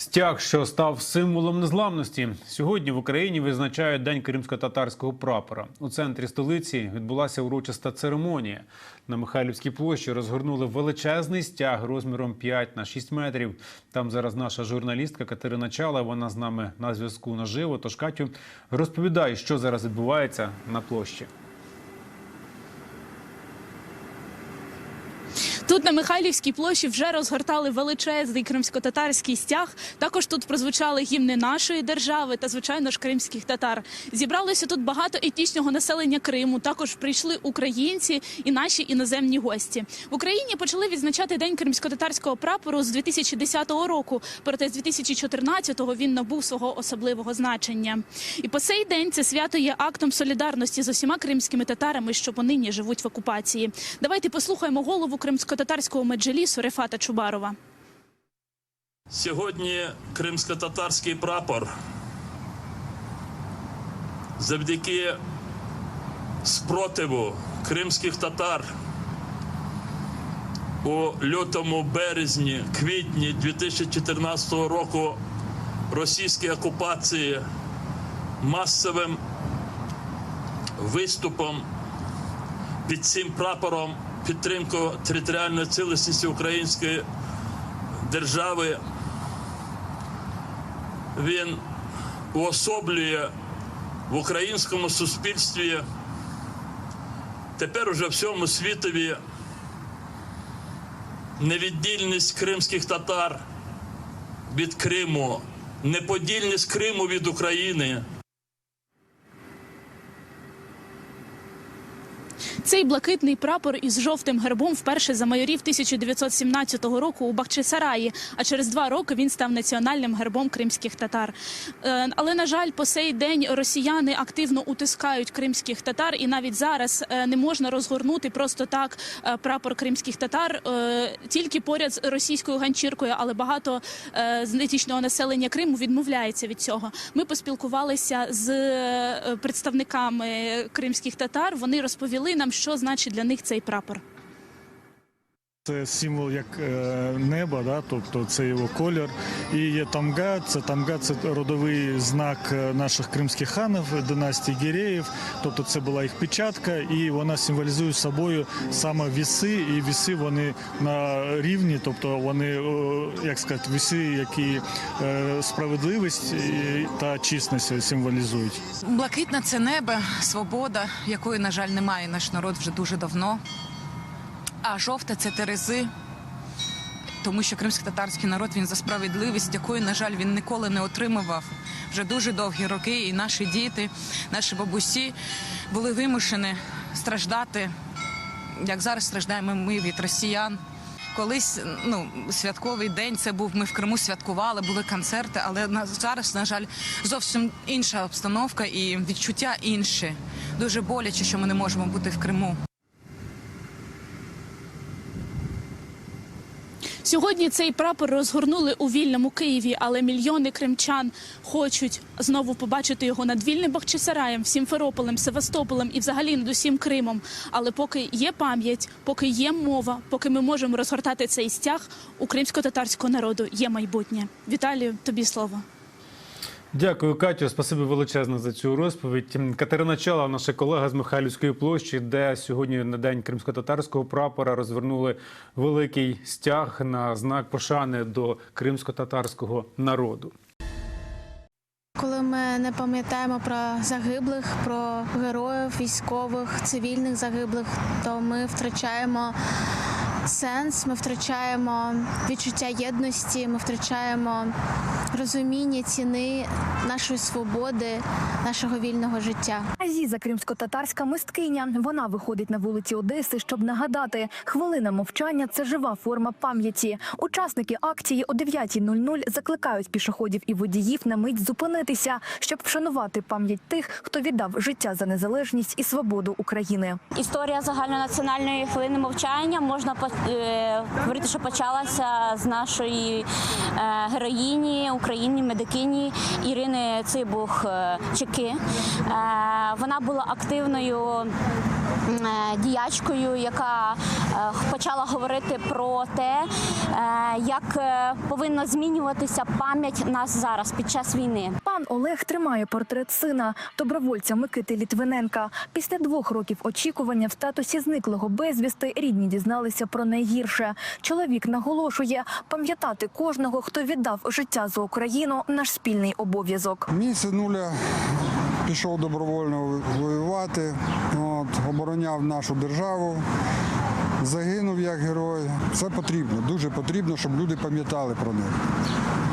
Стяг, що став символом незламності, сьогодні в Україні визначають день кримсько-татарського прапора. У центрі столиці відбулася урочиста церемонія. На Михайлівській площі розгорнули величезний стяг розміром 5 на 6 метрів. Там зараз наша журналістка Катерина Чала. Вона з нами на зв'язку наживо. Тож Катю розповідає, що зараз відбувається на площі. Тут на Михайлівській площі вже розгортали величезний кримсько-татарський стяг. Також тут прозвучали гімни нашої держави та, звичайно ж, кримських татар. Зібралося тут багато етнічного населення Криму. Також прийшли українці і наші іноземні гості. В Україні почали відзначати день кримсько-татарського прапору з 2010 року. Проте з 2014-го він набув свого особливого значення. І по сей день це свято є актом солідарності з усіма кримськими татарами, що понині живуть в окупації. Давайте послухаємо голову кримсько-татарського меджелісу Рефата Чубарова. Сьогодні кримсько-татарський прапор завдяки спротиву кримських татар у лютому, березні, квітні 2014 року російській окупації масовим виступом під цим прапором підтримку територіальної цілісності української держави він уособлює в українському суспільстві тепер уже всьому світові невіддільність кримських татар від Криму, неподільність Криму від України. Цей блакитний прапор із жовтим гербом вперше замайорів 1917 року у Бахчисараї, а через два роки він став національним гербом кримських татар. Е, Але на жаль, по сей день росіяни активно утискають кримських татар, і навіть зараз е, не можна розгорнути просто так е, прапор кримських татар тільки поряд з російською ганчіркою, але багато з етнічного населення Криму відмовляється від цього. Ми поспілкувалися з представниками кримських татар. Вони розповіли нам, що значить для них цей прапор. Це символ як е, неба, да? тобто це його колір. І є тамга, це тамга, це родовий знак е, наших кримських ханів, династії Гіреїв. Тобто це була їх печатка, і вона символізує собою саме віси. І віси вони на рівні, тобто вони, е, як сказати, віси, які справедливість та чесність символізують. Блакитне це небо, свобода, якої, на жаль, немає наш народ вже дуже давно. А жовте це терези. Тому що кримсько-татарський народ він за справедливість, якої, на жаль, він ніколи не отримував вже дуже довгі роки. І наші діти, наші бабусі були вимушені страждати, як зараз страждаємо ми від росіян. Колись ну святковий день це був. Ми в Криму святкували, були концерти, але на зараз, на жаль, зовсім інша обстановка і відчуття інші. Дуже боляче, що ми не можемо бути в Криму. Сьогодні цей прапор розгорнули у вільному Києві, але мільйони кримчан хочуть знову побачити його над вільним Бахчисараєм, Сімферополем, Севастополем і взагалі над усім Кримом. Але поки є пам'ять, поки є мова, поки ми можемо розгортати цей стяг, у кримсько-татарського народу є майбутнє. Віталію, тобі слово. Дякую, Катю. Спасибі величезне за цю розповідь. Катерина Чала, наша колега з Михайлівської площі, де сьогодні на день кримсько-татарського прапора розвернули великий стяг на знак пошани до кримсько-татарського народу. Коли ми не пам'ятаємо про загиблих, про героїв, військових, цивільних загиблих, то ми втрачаємо сенс, ми втрачаємо відчуття єдності, ми втрачаємо розуміння ціни нашої свободи, нашого вільного життя. Азіза кримсько-татарська мисткиня. Вона виходить на вулиці Одеси, щоб нагадати, хвилина мовчання це жива форма пам'яті. Учасники акції о 9.00 закликають пішоходів і водіїв на мить зупинитися, щоб вшанувати пам'ять тих, хто віддав життя за незалежність і свободу України. Історія загальнонаціональної хвилини мовчання можна по- говорити, що почалася з нашої е, героїні України, медикині Ірини Цибух е, Чеки. Е, вона була активною е, діячкою, яка е, почала говорити про те, е, як е, повинна змінюватися пам'ять нас зараз під час війни. Пан Олег тримає портрет сина, добровольця Микити Літвиненка. Після двох років очікування в статусі зниклого безвісти рідні дізналися про найгірше. Чоловік наголошує, пам'ятати кожного, хто віддав життя за Україну, наш спільний обов'язок. Мій синуля пішов добровольно воювати, обороняв нашу державу, загинув як герой. Це потрібно, дуже потрібно, щоб люди пам'ятали про них.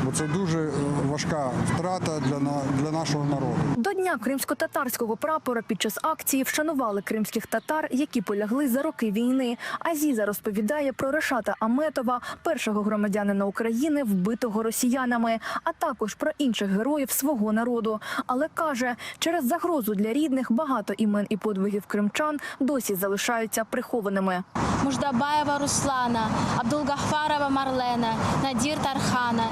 Бо це дуже е, важка втрата для, для нашого народу. До дня кримсько-татарського прапора під час акції вшанували кримських татар, які полягли за роки війни. Азіза розповідає про Решата Аметова, першого громадянина України, вбитого росіянами, а також про інших героїв свого народу. Але каже, через загрозу для рідних багато імен і подвигів кримчан досі залишаються прихованими. Муждабаєва Руслана, Абдулгафарова Марлена, Надір Тархана,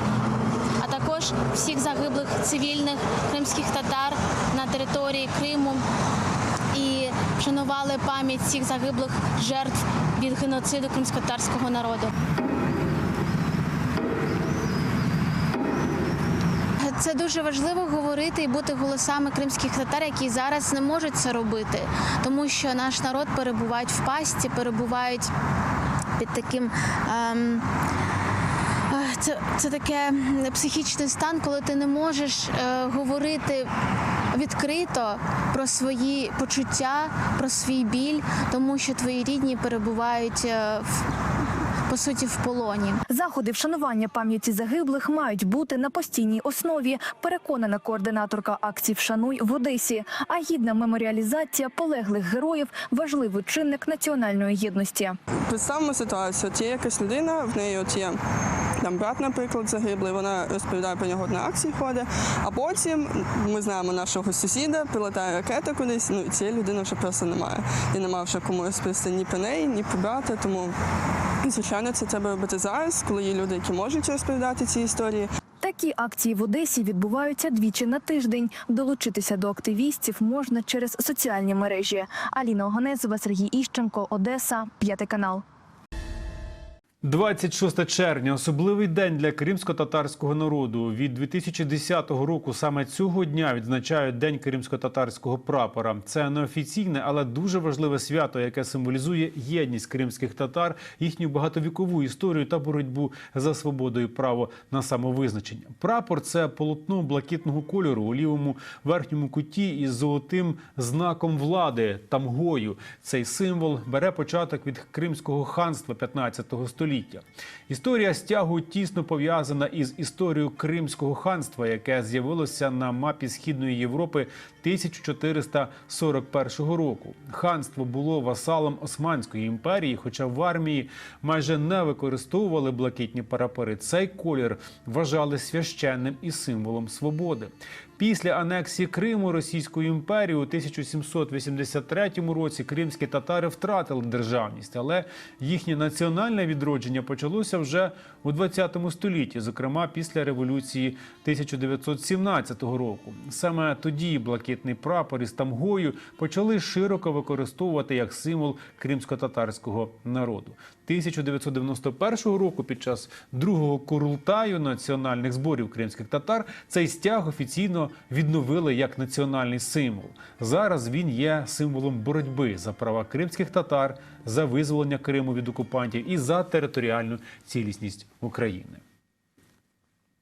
а також всіх загиблих цивільних кримських татар на території Криму і вшанували пам'ять всіх загиблих жертв від геноциду кримськотарського народу. Це дуже важливо говорити і бути голосами кримських татар, які зараз не можуть це робити, тому що наш народ перебувають в пасті, перебувають під таким. Ем, е, це, це таке психічний стан, коли ти не можеш е, говорити відкрито про свої почуття, про свій біль, тому що твої рідні перебувають е, в, по суті в полоні. Заходи вшанування пам'яті загиблих мають бути на постійній основі. Переконана координаторка акції Вшануй в Одесі. А гідна меморіалізація полеглих героїв важливий чинник національної єдності. Представимо ситуацію. От є якась людина, в неї от є там брат, наприклад, загиблий, вона розповідає про нього на акції ходить, а потім ми знаємо нашого сусіда, прилетає ракета кудись, ну і цієї людини вже просто немає. І немає вже кому розповісти ні про неї, ні про брата. Тому, звичайно, це треба робити зараз, коли є люди, які можуть розповідати ці історії. Такі акції в Одесі відбуваються двічі на тиждень. Долучитися до активістів можна через соціальні мережі. Аліна Оганезова, Сергій Іщенко, Одеса, п'ятий канал. 26 червня особливий день для кримсько-татарського народу. Від 2010 року саме цього дня відзначають День кримсько-татарського прапора. Це неофіційне, але дуже важливе свято, яке символізує єдність кримських татар, їхню багатовікову історію та боротьбу за свободу і право на самовизначення. Прапор це полотно блакитного кольору у лівому верхньому куті із золотим знаком влади тамгою. Цей символ бере початок від Кримського ханства 15 століття. Історія стягу тісно пов'язана із історією Кримського ханства, яке з'явилося на мапі Східної Європи 1441 року. Ханство було васалом Османської імперії, хоча в армії майже не використовували блакитні прапори. Цей колір вважали священним і символом свободи. Після анексії Криму Російською імперією у 1783 році кримські татари втратили державність, але їхнє національне відродження почалося вже у 20 столітті, зокрема після революції 1917 року. Саме тоді блакитний прапор із тамгою почали широко використовувати як символ кримсько-татарського народу. 1991 року, під час другого курултаю національних зборів кримських татар, цей стяг офіційно відновили як національний символ. Зараз він є символом боротьби за права кримських татар, за визволення Криму від окупантів і за територіальну цілісність України.